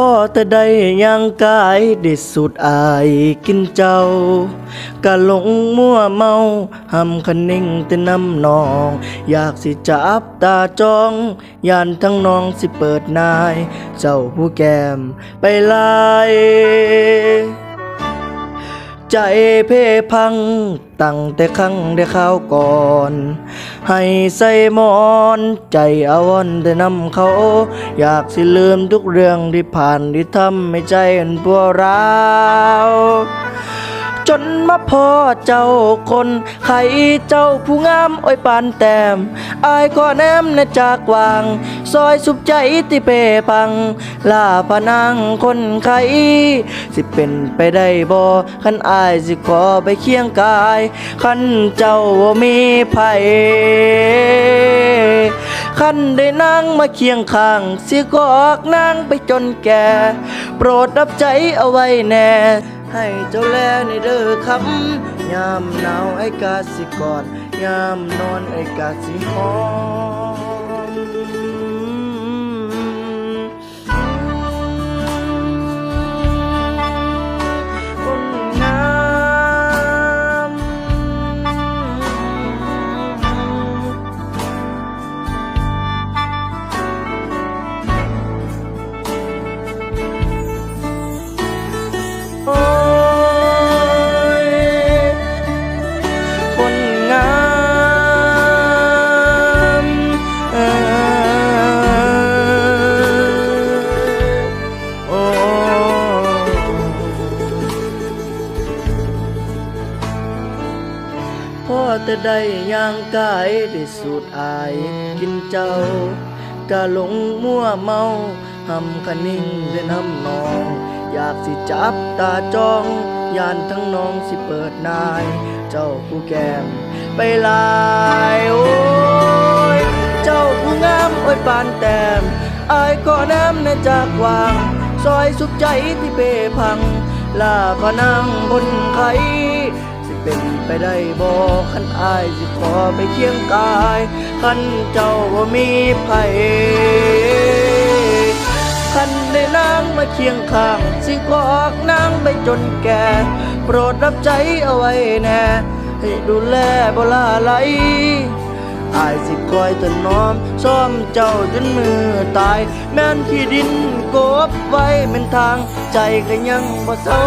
พ่อแต่ได้ยังกายได้สุดอายกินเจ้ากะหลงมั่วเมาหำคันนิ่งแต่น้ำนอง อยากสิจับตาจ้องยานทั้งน้องสิเปิดนาย เจ้าผู้แก้มไปไลาย ใจเพพัง ตั้งแต่ครั้งได้ข้าวก่อน ให้ใส่หมอนใจอาวอนแต่นำเขา อยากสิลืมทุกเรื่องที่ผ่านที่ทำให้ใจอันพวกเรา จนมาพ่อเจ้าคนใครเจ้าผู้งามอ้อยปานแต้มอายก็แนมในจากวาง ซอยสุบใจที่เปพังลาพนางคนใครสิเป็นไปได้บ่คันอายสิขอไปเคียงกายคันเจ้ามีไผคันได้นางมาเคียงข้างสิกอกนางไปจนแก่ โปรดรับใจเอาไว้แน่ ให้เจ้าแลในเด้อคำยามหนาวไอ้กาสิกอดยามนอนไอ้กาสิหอม พ่อแต่ได้ย่างกายได้สูดอายกินเจ้ากะหลงมั่วเมาหำคันนิ่งได้น้ำนอง อยากสิจับตาจ้องยานทั้งน้องสิเปิดนาย เจ้าผู้แก้มไปลายโอ้ยเจ้าผู้งามโอ้ยปานแต้มอายก็น้ำในจากวาง ซอยสุขใจที่เปพังลาพะนังบนไขสิเป็น ไปได้บ่คันอายสิขอไปเคียงกายคันเจ้าบ่มีไผคันได้นางมาเคียงข้าง สิกอกนางไปจนแก่ โปรดรับใจเอาไว้แน่ให้ดูแลบ่ลาไหลอายสิคอยถนน้อมซ่อมเจ้าจนมือตาย แม่นที่ดินกบไว้เป็นทางใจก็ยังบ่เศร้า